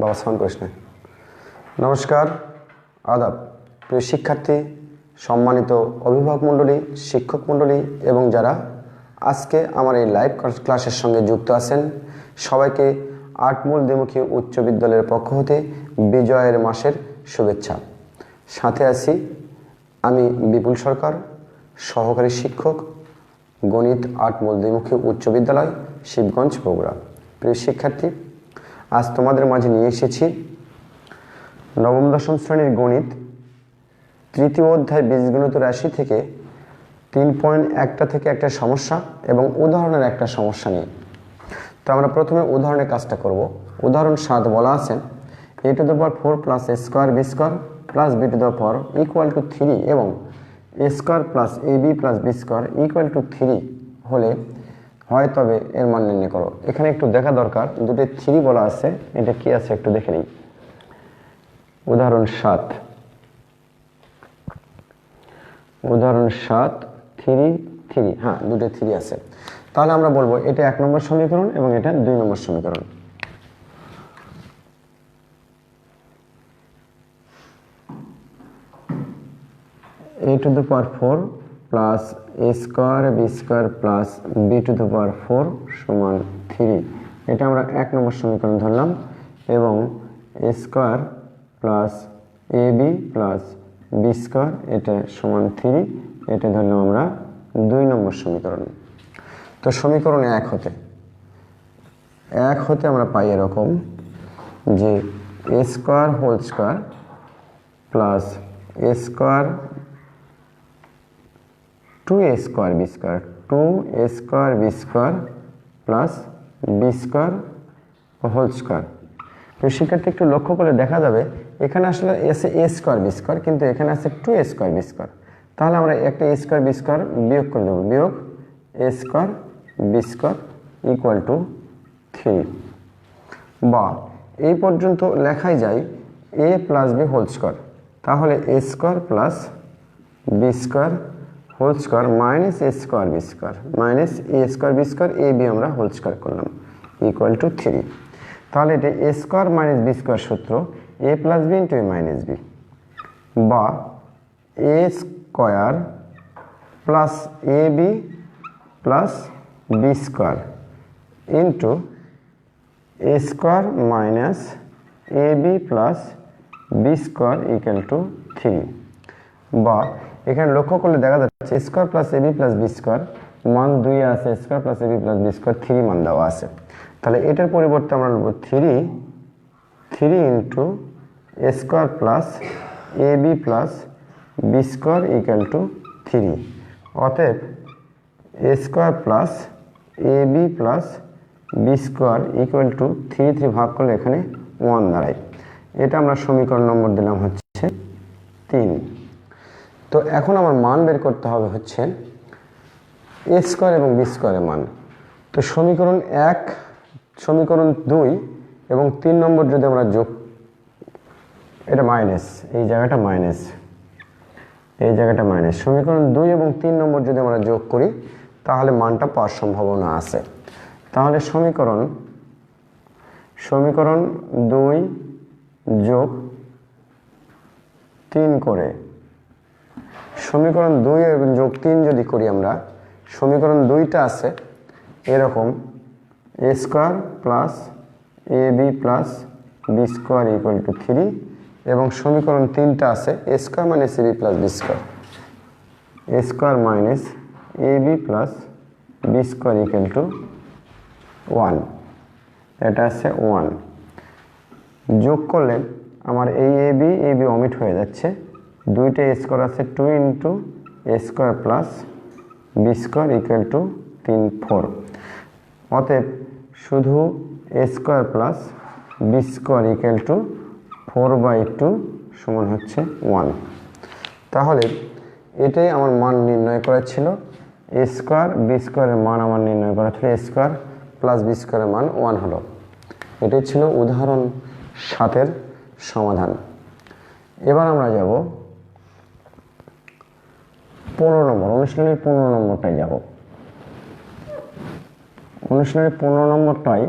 বাবা সাউন্ড করিস না নমস্কার, আদাব। প্রিয় শিক্ষার্থী, সম্মানিত অভিভাবক মণ্ডলী, শিক্ষক মণ্ডলী এবং যারা আজকে আমার এই লাইভ ক্লাসের সঙ্গে যুক্ত আছেন, সবাইকে আটমূল দ্বিমুখী উচ্চ বিদ্যালয়ের পক্ষ হতে বিজয়ের মাসের শুভেচ্ছা। সাথে আছি আমি বিপুল সরকার, সহকারী শিক্ষক, গণিত আটমূল দ্বিমুখী উচ্চ বিদ্যালয়, শিবগঞ্জ বগুড়া। প্রিয় শিক্ষার্থী আজ তোমাদের মাঝে নিয়ে এসেছি নবম দশম শ্রেণির গণিত, তৃতীয় অধ্যায় বীজগণিত রাশি থেকে তিন পয়েন্ট একটা থেকে একটা সমস্যা এবং উদাহরণের একটা সমস্যা নিয়ে। তো আমরা প্রথমে উদাহরণের কাজটা করব। উদাহরণ সাত বলা আছে, A to the power four plus A square B square plus B to the power equal to three এবং A square plus A B plus B square equal to three হলে হয়, তবে এর মান নির্ণয় করো। এখানে একটু দেখা দরকার, দুটো থ্রি বলা আছে, এটা কি আছে একটু দেখে নিই। উদাহরণ সাত। উদাহরণ সাত, থ্রি থ্রি হ্যাঁ দুটো থ্রি আছে। তাহলে আমরা বলব, এটা এক নম্বর সমীকরণ এবং এটা দুই নম্বর সমীকরণ। A to the power 4 plus a square b square plus b to the power four সমান থ্রি এটা আমরা এক নম্বর সমীকরণ ধরলাম এবং a square plus a b plus b square এটা সমান থ্রি এটা ধরলাম আমরা দুই নম্বর সমীকরণ। তো সমীকরণ এক হতে এক হতে আমরা পাই এরকম যে a square whole square plus a square two a square b two a square b square plus b square whole square তো শিক্ষার্থী একটু লক্ষ্য করে দেখা যাবে, এখানে আসলে এসে এ স্কোয়ার বি স্কোয়ার কিন্তু এখানে আছে টু এ স্কোয়ার বি তাহলে আমরা একটা এ স্কোয়ার বি বিয়োগ করে দেবো, বিয়োগ a square b square equal to three বা, এই পর্যন্ত লেখাই যায় a plus b whole square তাহলে a square plus b square whole square minus a square b square minus a square b square a b আমরা whole square করলাম। Equal to three তাহলে এটা a square minus b square সূত্র a plus b into a minus b বা a square plus a b plus b square into a square minus a b plus b square equal to three বা এখানে লক্ষ্য করলে দেখা যাচ্ছে square plus a b plus b square মান দুই আছে square plus a b plus b square three মান দেওয়া আছে। তাহলে এটার পরিবর্তে আমরা নেব three three into square plus a b plus b square equal to three অতএব square plus a b plus b square equal to three three ভাগ করলে এখানে ওয়ান দাঁড়ায়। এটা আমরা সমীকরণ নম্বর দিলাম হচ্ছে তিন। তো এখন আমার মান বের করতে হবে হচ্ছে এ স্কোয়ার এবং বি স্কোয়ারের মান। তো সমীকরণ এক, সমীকরণ দুই এবং তিন নম্বর যদি আমরা যোগ, এটা মাইনাস এই জায়গাটা মাইনাস এই জায়গাটা মাইনাস সমীকরণ দুই এবং তিন নম্বর যদি আমরা যোগ করি, তাহলে মানটা পাওয়ার সম্ভাবনা আছে। তাহলে সমীকরণ সমীকরণ দুই যোগ তিন করে সমীকরণ দুই এবং যোগ তিন যদি করি আমরা, সমীকরণ দুইটা আছে, এরকম A square plus A B plus B square equal to three এবং সমীকরণ তিনটা আছে A square minus A B plus B square A square minus A B plus B square equal to one এটা আছে ওয়ান যোগ করলে আমার এই A B A B omit হয়ে যাচ্ছে। দুইটা স্কোয়ার আছে two into a square plus b square equal to তিন ফোর অতএব শুধু square plus B square equal to four by two সমান হচ্ছে ওয়ান তাহলে এটাই আমার মান নির্ণয় করা ছিল। স্কোয়ার বি স্কোয়ারের মান আমার নির্ণয় করা ছিল। স্কোয়ার প্লাস বি স্কোয়ারের মান ওয়ান হলো। এটাই ছিল উদাহরণ সাতের সমাধান। এবার আমরা যাব পনেরো নম্বর অনুষ্ঠানের পনেরো নম্বরটায় যাব। অনুষ্ঠানের পনেরো নম্বরটায়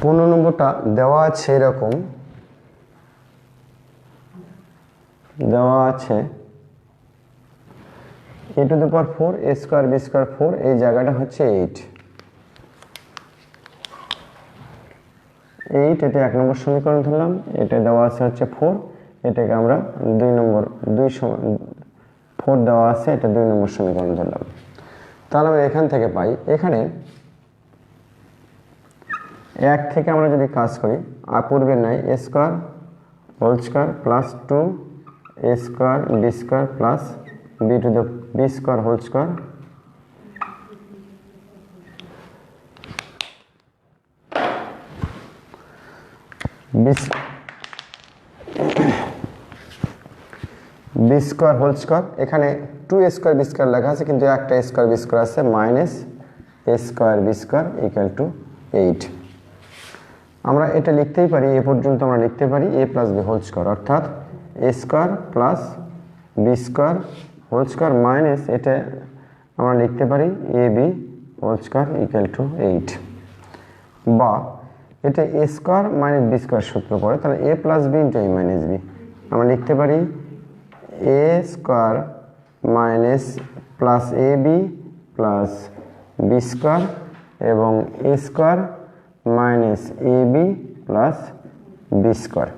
পনেরো নম্বরটা দেওয়া আছে এরকম। দেওয়া আছে a to the power four a square b square four এই জায়গাটা হচ্ছে এইট এইট এটা এক নম্বর সমীকরণ ধরলাম, এটা দেওয়া আছে হচ্ছে ফোর এটাকে আমরা দুই নম্বর, দুই ফোর দেওয়া আছে, এটা দুই নম্বর সমীকরণ ধরলাম। তাহলে আমরা এখান থেকে পাই, এখানে এক থেকে আমরা যদি কাজ করি পূর্বের নাই a square whole square plus two a square b square plus b to the b square whole square b square whole square. এখানে টু স্কোয়ার বি স্কোয়ার লেখা আছে, কিন্তু একটা স্কোয়ার বি স্কোয়ার আছে minus a square b square equal to eight আমরা এটা লিখতেই পারি, এ পর্যন্ত আমরা লিখতে পারি a plus b whole square অর্থাৎ a square plus b square whole square minus এটা আমরা লিখতে পারি a b whole square equal to eight বা এটা a square minus b square সূত্র পড়ে, তাহলে a plus b into a minus b আমরা লিখতে পারি a square minus plus a b plus b square এবং a square minus a b plus b square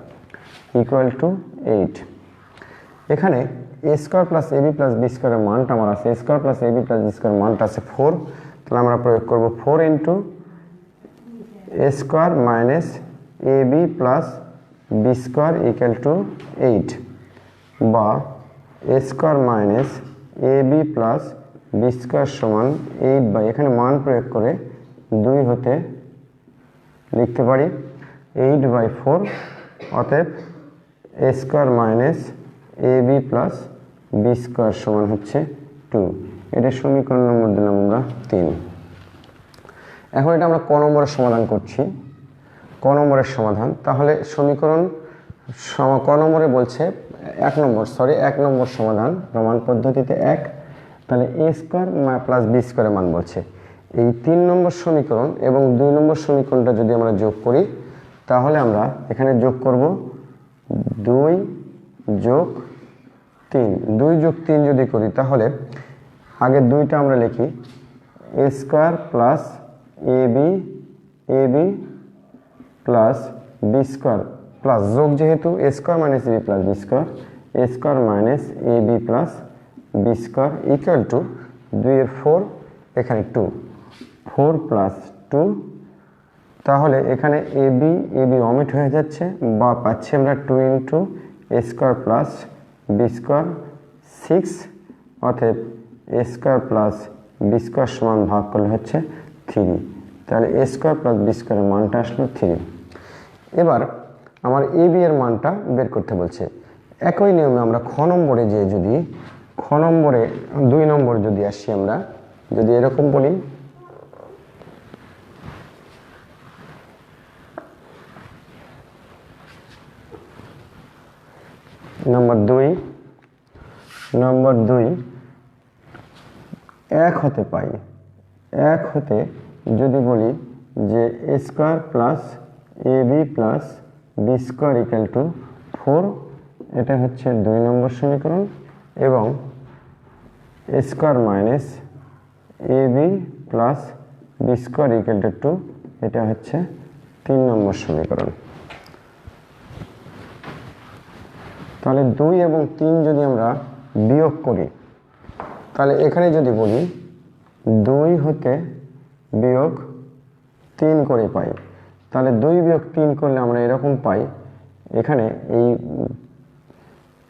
equal to eight এখানে a square plus a b plus b স্কোয়ারের মানটা আমার আছে a square plus a b plus b স্কোয়ারের মানটা আছে four তাহলে আমরা প্রয়োগ করব four into a square minus a b plus b square equal to eight বা a square minus a b plus b square সমান এইট বাই, এখানে মান প্রয়োগ করে দুই হতে লিখতে পারি এইট বাই ফোর, অতএব a square minus a b plus b square সমান হচ্ছে টু। এটা সমীকরণ নম্বর দিলাম আমরা তিন। এখন এটা আমরা ক নম্বরের সমাধান করছি। ক নম্বরের সমাধান। তাহলে সমীকরণ সম- ক নম্বরে বলছে এক নম্বর সরি এক নম্বর সমাধান। প্রমাণ পদ্ধতিতে এক। তাহলে এ স্কোয়ার প্লাস বি স্কোয়ারের মান বলছে। এই তিন নম্বর সমীকরণ এবং দুই নম্বর সমীকরণটা যদি আমরা যোগ করি, তাহলে আমরা এখানে যোগ করব দুই যোগ তিন। দুই যোগ তিন যদি করি, তাহলে আগে দুইটা আমরা লিখি, A square plus A B A B plus B square plus যোগ যেহেতু A square minus B plus B square A square minus A B plus B square equal to দুইয়ের ফোর এখানে টু ফোর প্লাস টু তাহলে এখানে A B A B omit হয়ে যাচ্ছে বা পাচ্ছি আমরা two into a square plus b square six অতএব a square plus b square সমান ভাগ করলে হচ্ছে থ্রি তাহলে এ স্কোয়ার প্লাস বি স্কোয়ারের মানটা আসলো থ্রি। এবার আমার এ বি এর মানটা বের করতে বলছে। একই নিয়মে আমরা খ নম্বরে যে যদি, খ নম্বরে, দুই নম্বর যদি আসি আমরা, যদি এরকম বলি নম্বর দুই নম্বর দুই এক হতে পাই। এক হতে যদি বলি যে a square plus a b plus b square equal to four, এটা হচ্ছে দুই নম্বর সমীকরণ এবং a square minus a b plus b square equal to two, এটা হচ্ছে তিন নম্বর সমীকরণ। তাহলে দুই এবং তিন যদি আমরা বিয়োগ করি, তাহলে এখানে যদি বলি দুই হতে বিয়োগ তিন করে পাই। তাহলে দুই বিয়োগ তিন করলে আমরা এরকম পাই। এখানে এই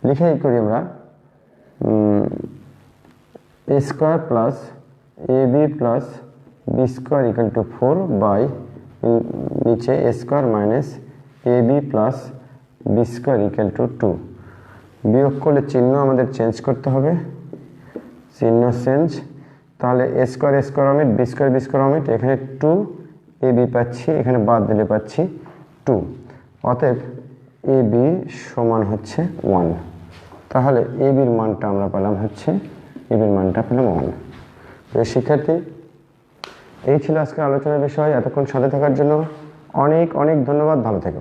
লিখেই করি আমরা a square plus a b plus b square equal to four by নিচে a square minus a b plus b square equal to two বিয়োগ করলে চিহ্ন আমাদের চেঞ্জ করতে হবে। চিহ্ন চেঞ্জ তাহলে A square A square omit B square B square omit এখানে টু এ বি পাচ্ছি, এখানে বাদ দিলে পাচ্ছি টু অতএব এ বি সমান হচ্ছে ওয়ান তাহলে এ বির মানটা আমরা পেলাম হচ্ছে এ বির মানটা পেলাম ওয়ান তো শিক্ষার্থী, এই ছিল আজকের আলোচনার বিষয়। এতক্ষণ সাথে থাকার জন্য অনেক অনেক ধন্যবাদ। ভালো থেকো।